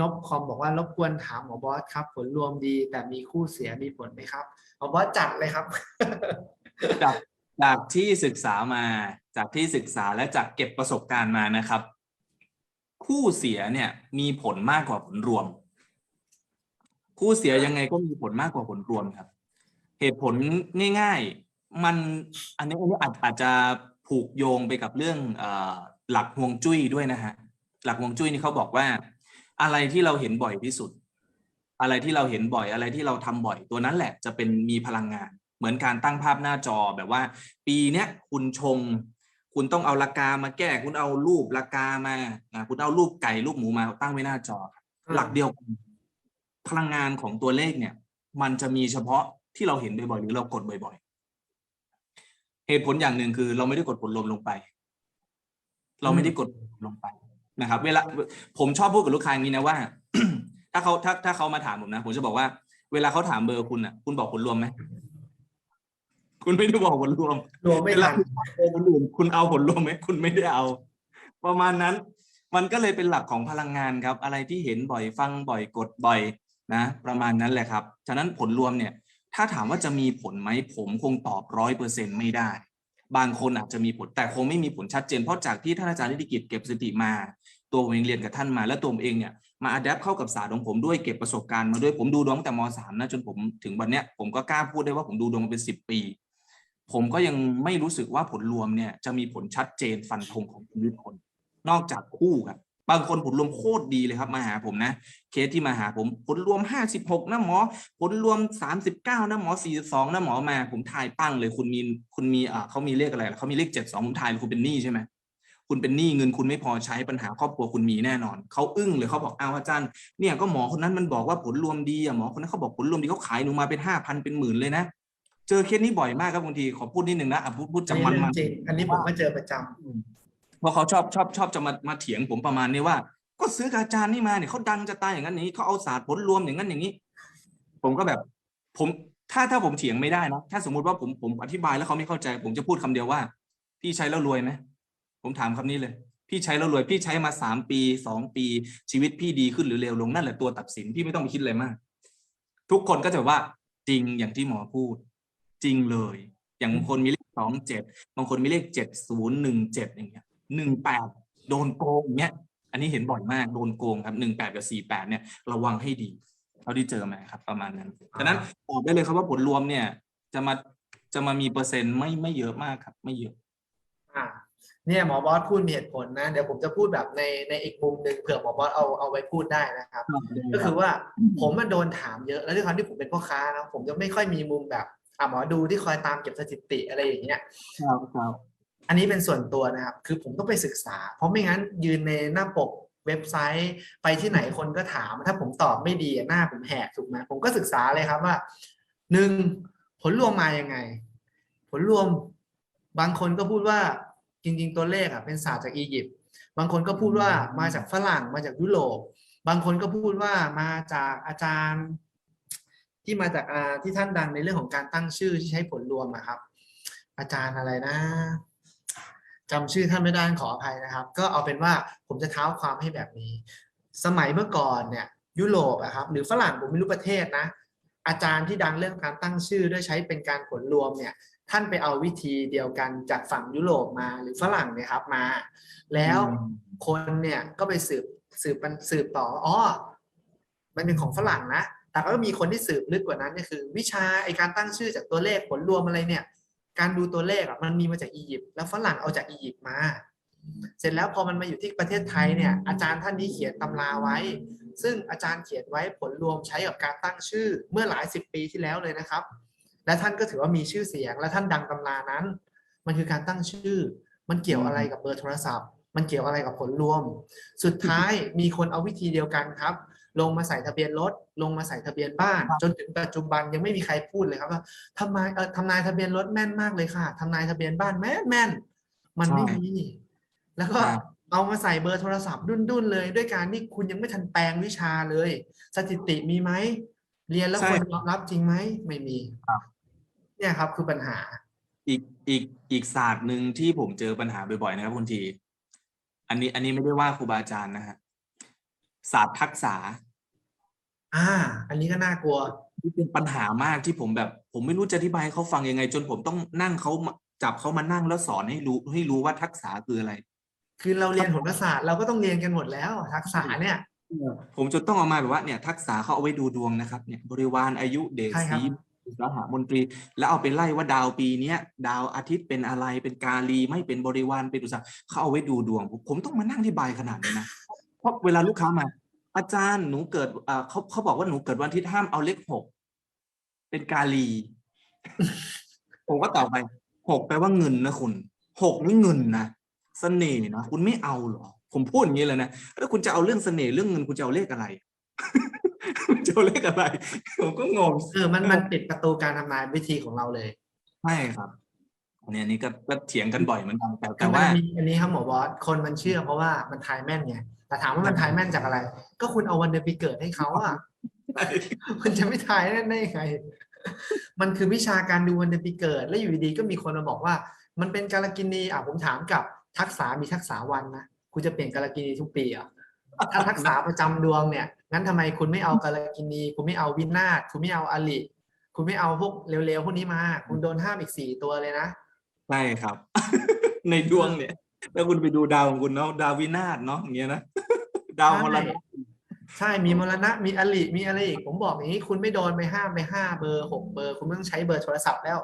นบคอมบอกว่ารบกวนถามหมอบอสครับ ผลรวมดี แต่มีคู่เสียมีผลไหมครับหมอบอสจัดเลยครับ จากจากที่ศึกษามาจากที่ศึกษาและจากเก็บประสบการณ์มานะครับ คู่เสียเนี่ยมีผลมากกว่าผลรวม คู่เสียยังไงก็มีผลมากกว่าผลรวมครับ เหตุผลง่าย ๆ มันอันนี้อันนี้อาจอาจจะผูกโยงไปกับเรื่องอหลักฮวงจุ้ยด้วยนะฮะหลักฮวงจุ้ยนี่เขาบอกว่า อะไรที่เราเห็นบ่อยที่สุด อะไรที่เราเห็นบ่อยอะไรที่เราทำบ่อย ตัวนั้นแหละจะเป็นมีพลังงาน เหมือนการตั้งภาพหน้าจอแบบว่า ปีเนี้ยคุณชง คุณต้องเอาราคามาแก้ คุณเอารูปราคามาอ่าคุณเอารูปไก่รูปหมูมาตั้งไว้หน้าจอครับอืมหลักเดียวกันพลังงานของตัวเลขเนี่ย มันจะมีเฉพาะที่เราเห็นบ่อยๆหรือเรากดบ่อยๆ เหตุผลอย่างหนึ่งคือ เราไม่ได้กดผลลมลงไป เราไม่ได้กดผลลมลงไป นะครับ เวลาผมชอบพูดกับลูกค้าอย่างนี้นะว่า ถ้าเขาถ้าถ้าเขามาถามผมนะ ผมจะบอกว่าเวลาเขาถามเบอร์คุณอะ คุณบอกผลรวมไหมคุณไม่ได้บอกผลรวมรวมไม่เวลาทันคุณเอาคนอื่นคุณเอาผลรวมไหมคุณไม่ได้เอา ประมาณนั้น มันก็เลยเป็นหลักของพลังงานครับ อะไรที่เห็นบ่อยฟังบ่อยกดบ่อยนะ ประมาณนั้นแหละครับ ฉะนั้นผลรวมเนี่ย ถ้าถามว่าจะมีผลไหมผมคงตอบร้อยเปอร์เซ็นไม่ได้ บางคนอาจจะมีผลแต่คงไม่มีผลชัดเจน เพราะจากที่ท่านอาจารย์นิติกิจเก็บสถิติมา ตัวผมเองเรียนกับท่านมา และตัวผมเองเนี่ยมาอัดแอปเข้ากับศาสตร์ของผมด้วยเก็บประสบการณ์มาด้วยผมดูดวงตั้งแต่มสามนะจนผมถึงวันเนี้ยผมก็กล้าพูดได้ว่าผมดูดวงมาเป็นสิบปี ผมก็ยังไม่รู้สึกว่าผลรวมเนี่ยจะมีผลชัดเจนฟันธงของชีวิตคนนอกจากคู่ครับบางคนผลรวมโคตรดีเลยครับมาหาผมนะ เคสที่มาหาผมผลรวม 56นะหมอ ผลรวม 39นะหมอ 42นะหมอมา ผมทายปั้งเลยคุณมีคุณมีอ่าเขามีเลขอะไรเขามีเลข 72ผมทายเลยคุณเป็นหนี้ใช่ไหม คุณเป็นหนี้เงินคุณไม่พอใช้ปัญหาครอบครัวคุณมีแน่นอน เขาอึ้งเลยเขาบอกอ้าวอาจารย์เนี่ยก็หมอคนนั้นมันบอกว่าผลรวมดีอะหมอคนนั้นเขาบอกผลรวมดีเขาขายหนูมาเป็นห้าพันเป็นหมื่นเลยนะ เจอเคสนี้บ่อยมากครับบางทีขอพูดนิดนึงนะอะพูดพูดอันจะนี้มันเรื่มัอนงจริงอันนี้ผมก็เจอประจำเพราะเขาชอบชอบชอบจะมามาเถียงผมประมาณนี้ว่า ก็ซื้อกับอาจารย์นี่มาเนี่ยเขาดังจะตายอย่างนั้นอย่างนี้เขาเอาศาสตร์ผลรวมอย่างนั้นอย่างนี้ ผมก็แบบผมถ้าถ้าผมเถียงไม่ได้นะถ้าสมมุติว่าผมผมอธิบายแล้วเขาไม่เข้าใจ ผมจะพูดคำเดียวว่า พี่ใช้แล้วรวยไหม ผมถามคำนี้เลย พี่ใช้แล้วรวยพี่ใช้มาสามปีสองปี ชีวิตพี่ดีขึ้นหรือเลวลงนั่นแหละตัวตัดสินพี่ไม่ต้องไปคิดอะไรมาก ทุกคนก็จะว่าจริงอย่างที่หมอพูด จริงเลย อย่างบางคนมีเลขสองเจ็ดบางคนมีเลขเจ็ดศูนย์หนึ่งเจ็ดอย่างเงี้ยหนึ่งแปดโดนโกงอย่างเงี้ย อันนี้เห็นบ่อยมากโดนโกงครับหนึ่งแปดกับสี่แปดเนี่ยระวังให้ดีเท่าที่เจอมาครับ ประมาณนั้นฉะนั้นบอกได้เลยครับว่าผลรวมเนี่ย จะมาจะมามีเปอร์เซ็นต์ไม่ไม่เยอะมากครับ ไม่เยอะ อ่า เนี่ยหมอบอสพูดมีเหตุผลนะ เดี๋ยวผมจะพูดแบบในในอีกมุมหนึ่งเผื่อหมอบอสเอาเอาไว้พูดได้นะครับ ก็คือว่าผมมันโดนถามเยอะ แล้วด้วยความที่ผมเป็นพ่อค้านะผมจะไม่ค่อยมีมุมแบบอะหมอดูที่คอยตามเก็บสถิติอะไรอย่างเงี้ยครับครับอันนี้เป็นส่วนตัวนะครับ คือผมต้องไปศึกษา เพราะไม่งั้นยืนในหน้าปกเว็บไซต์ไปที่ไหนคนก็ถาม ถ้าผมตอบไม่ดีอะหน้าผมแหกถูกไหมผมก็ศึกษาเลยครับว่าหนึ่งผลรวมมายังไง ผลรวมบางคนก็พูดว่า จริง ๆ ตัวเลขอะเป็นศาสตร์จากอียิปต์บางคนก็พูดว่ามาจากฝรั่งมาจากยุโรป บางคนก็พูดว่ามาจากอาจารย์ ที่มาจากอ่าที่ท่านดังในเรื่องของการตั้งชื่อที่ใช้ผลรวมอะครับ อาจารย์อะไรนะจำชื่อท่านไม่ได้ขออภัยนะครับ ก็เอาเป็นว่าผมจะเท้าความให้แบบนี้ สมัยเมื่อก่อนเนี่ยยุโรปอะครับหรือฝรั่งผมไม่รู้ประเทศนะ อาจารย์ที่ดังเรื่องการตั้งชื่อด้วยใช้เป็นการผลรวมเนี่ย ท่านไปเอาวิธีเดียวกันจากฝั่งยุโรปมาหรือฝรั่งเนี่ยครับมา แล้วคนเนี่ยก็ไปสืบสืบมันสืบต่ออ๋อมันเป็นของฝรั่งนะแต่ก็มีคนที่สืบลึกกว่านั้นก็คือ วิชาไอการตั้งชื่อจากตัวเลขผลรวมอะไรเนี่ย การดูตัวเลขอะมันมีมาจากอียิปต์แล้วฝรั่งเอาจากอียิปต์มา เสร็จแล้วพอมันมาอยู่ที่ประเทศไทยเนี่ย อาจารย์ท่านนี้เขียนตำราไว้ ซึ่งอาจารย์เขียนไว้ผลรวมใช้กับการตั้งชื่อเมื่อหลายสิบปีที่แล้วเลยนะครับ และท่านก็ถือว่ามีชื่อเสียง และท่านดังตำรานั้น มันคือการตั้งชื่อ มันเกี่ยวอะไรกับเบอร์โทรศัพท์ มันเกี่ยวอะไรกับผลรวม สุดท้ายมีคนเอาวิธีเดียวกันครับ ลงมาใส่ทะเบียนรถ ลงมาใส่ทะเบียนบ้าน จนถึงปัจจุบันยังไม่มีใครพูดเลยครับว่าทำไมเออทำนายทะเบียนรถแม่นมากเลยค่ะทำนายทะเบียนบ้านแม่นแม่นมันไม่มีแล้วก็ใช่เอามาใส่เบอร์โทรศัพท์ดุนๆเลย ด้วยการที่คุณยังไม่ทันแปลงวิชาเลย สถิติมีไหมเรียนแล้วใช่คนยอมรับจริงไหมไม่มีครับ เนี่ยครับคือปัญหา อีกอีกอีกศาสตร์หนึ่งที่ผมเจอปัญหาบ่อยๆนะครับคุณที อันนี้อันนี้ไม่ได้ว่าครูบาอาจารย์นะฮะศาสตร์ทักษะอ่า อันนี้ก็น่ากลัวที่เป็นปัญหามากที่ผมแบบ ผมไม่รู้จะอธิบายให้เขาฟังยังไง จนผมต้องนั่งเขามาจับเขามานั่งแล้วสอนให้รู้ให้รู้ว่าทักษะคืออะไร คือเราเรียนโหราศาสตร์เราก็ต้องเรียนกันหมดแล้ว ทักษะเนี่ยผมจะต้องเอามาแบบว่าเนี่ย ทักษะเขาเอาไว้ดูดวงนะครับ เนี่ยบริวารอายุเดชใช่ครับสี อุตสาหมนตรี แล้วเอาไปไล่ว่าดาวปีเนี้ยดาวอาทิตย์เป็นอะไรเป็นกาลีไม่เป็นบริวารเป็นอุตสาหเขาเอาไว้ดูดวง ผมต้องมานั่งอธิบายขนาดนี้นะเพราะเวลาลูกค้ามา อาจารย์หนูเกิดเขาเขาบอกว่าหนูเกิดวันอาทิตย์ห้ามเอาเลขหกเป็นกาลี ผมก็ตอบไปหกแปลว่าเงินนะคุณหกนี่เงินนะเสน่ห์นะคุณไม่เอาหรอ ผมพูดอย่างนี้เลยนะแล้วคุณจะเอาเรื่องเสน่ห์เรื่องเงินคุณจะเอาเลขอะไร จะเอาเลขอะไร ผมก็งงเออมันมันปิดประตูการทำนายวิธีของเราเลยใช่ครับอันนี้อันนี้ก็ก็เถียงกันบ่อยเหมือนกันแต่แต่แต่ว่าว่ามีอันนี้ครับหมอบอสคนมันเชื่อเพราะว่ามันทายแม่นไงแต่ถามว่ามันทายแม่นจากอะไร ก็คุณเอาวันเดือนปีเกิดให้เขาอะมันจะไม่ทายแน่ได้ยังไง มันคือวิชาการดูวันเดือนปีเกิด แล้วอยู่ดีๆก็มีคนมาบอกว่า มันเป็นการกินีอะผมถามกลับทักษะมีทักษะวันนะคุณจะเปลี่ยนการกินีทุกปีเหรอะ ถ้าทักษะประจำดวงเนี่ยงั้นทำไมคุณไม่เอาการกินีคุณไม่เอาวินาศคุณไม่เอาอลิคุณไม่เอาพวกเร็วๆพวกนี้มา คุณโดนห้ามอีกสี่ตัวเลยนะใช่ครับ ในดวงเนี่ยแล้วคุณไปดูดาวของคุณเนาะดาววินาศเนาะอย่างเงี้ยนะดาวมรณะใช่มีมรณะมีอลิมีอะไรอีกผมบอกอย่างนี้คุณไม่โดนไปห้ามไปห้าเบอร์หกเบอร์ คุณไม่ต้องใช้เบอร์โทรศัพท์แล้ว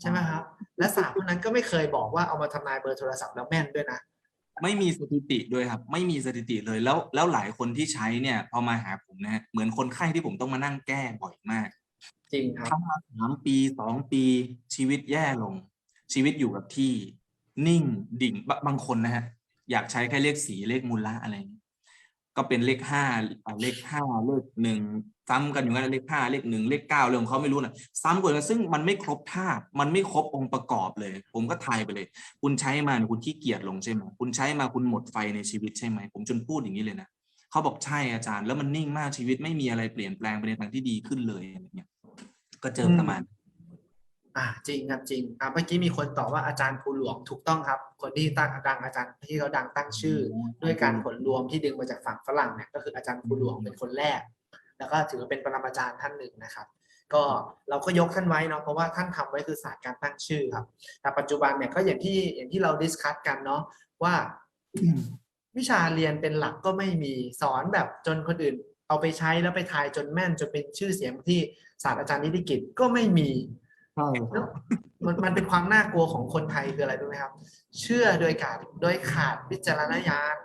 ใช่ไหมครับ และศาสตร์พวกนั้นก็ไม่เคยบอกว่าเอามาทำนายเบอร์โทรศัพท์แล้วแม่นด้วยนะ ไม่มีสถิติด้วยครับ ไม่มีสถิติเลยแล้วแล้วหลายคนที่ใช้เนี่ยพอมาหาผมนะฮะเหมือนคนไข้ที่ผมต้องมานั่งแก้บ่อยมากจริงครับทำมาสามปีสองปีชีวิตแย่ลง ชีวิตอยู่กับที่ นิ่งดิ่งบบางคนนะฮะอยากใช้แค่เลขสีเลขมูลละอะไรอย่างเงี้ย ก็เป็นเลขห้าอ่าเลขห้าเลขหนึ่งซ้ำกันอยู่งั้นเลขห้าเลขหนึ่งเลขเก้าเรื่องของเขาไม่รู้นะซ้ำกว่ากันซึ่งมันไม่ครบธาตุมันไม่ครบองค์ประกอบเลย ผมก็ทายไปเลย คุณใช้มาเนี่ยคุณขี้เกียจลงใช่ไหมคุณใช้มาคุณหมดไฟในชีวิตใช่ไหมผมจนพูดอย่างนี้เลยนะเขาบอกใช่อาจารย์ แล้วมันนิ่งมากชีวิตไม่มีอะไรเปลี่ยนแปลงไปในทางที่ดีขึ้นเลยอะไรเงี้ยก็เจอประมาณ อ่าจริงครับจริงอ่าเมื่อกี้มีคนตอบว่าอาจารย์ภูหลวงถูกต้องครับ คนที่ตั้งดังอาจารย์ที่เขาดังตั้งชื่อ ด้วยการผลรวมที่ดึงมาจากฝั่งฝรั่งเนี่ยก็คืออาจารย์ภูหลวงเป็นคนแรก แล้วก็ถือว่าเป็นปรมาจารย์ท่านหนึ่งนะครับ ก็เราก็ยกท่านไว้เนาะเพราะว่าท่านทำไว้คือศาสตร์การตั้งชื่อครับ แต่ปัจจุบันเนี่ยก็อย่างที่อย่างที่เราดิสคัสกันเนาะว่าวิชาเรียนเป็นหลักก็ไม่มีสอนแบบจนคนอื่น เอาไปใช้แล้วไปทายจนแม่นจนเป็นชื่อเสียงที่ศาสตราจารย์นิติกิจก็ไม่มี ใช่คแล้รัวบมันมันเป็นความน่ากลัวของคนไทยคืออะไรรู้ไหมครับ เชื่อโดยขาดโดยขาดวิจารณญาณ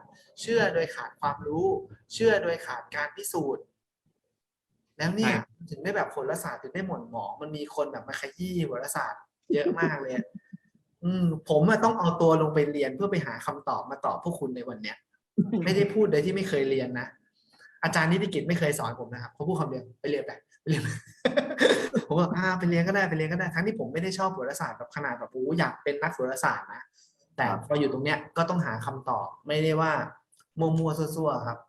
เชื่อโดยขาดความรู้ เชื่อโดยขาดการพิสูจน์ แล้วเนี่ย ถึงได้แบบโหราศาสตร์ถึงได้หม่นหมองมันมีคนแบบมาขยี้โหราศาสตร์ เยอะมากเลยอะอืม ผมอะต้องเอาตัวลงไปเรียนเพื่อไปหาคำตอบมาตอบพวกคุณในวันเนี้ย ไม่ได้พูดโดยที่ไม่เคยเรียนนะ อาจารย์นิติกิจไม่เคยสอนผมนะครับเขาพูดคำเดียวไปเรียนไปไปเรียนผมบอกอ่าไปเรียนก็ได้ไปเรียนก็ได้ทั้งที่ผมไม่ได้ชอบโหราศาสตร์แบบขนาดแบบโอ้อยากเป็นนักโหราศาสตร์นะแต่พออยู่ตรงเนี้ยก็ต้องหาคำตอบไม่ได้ว่ามัวมัวซั่วๆครับ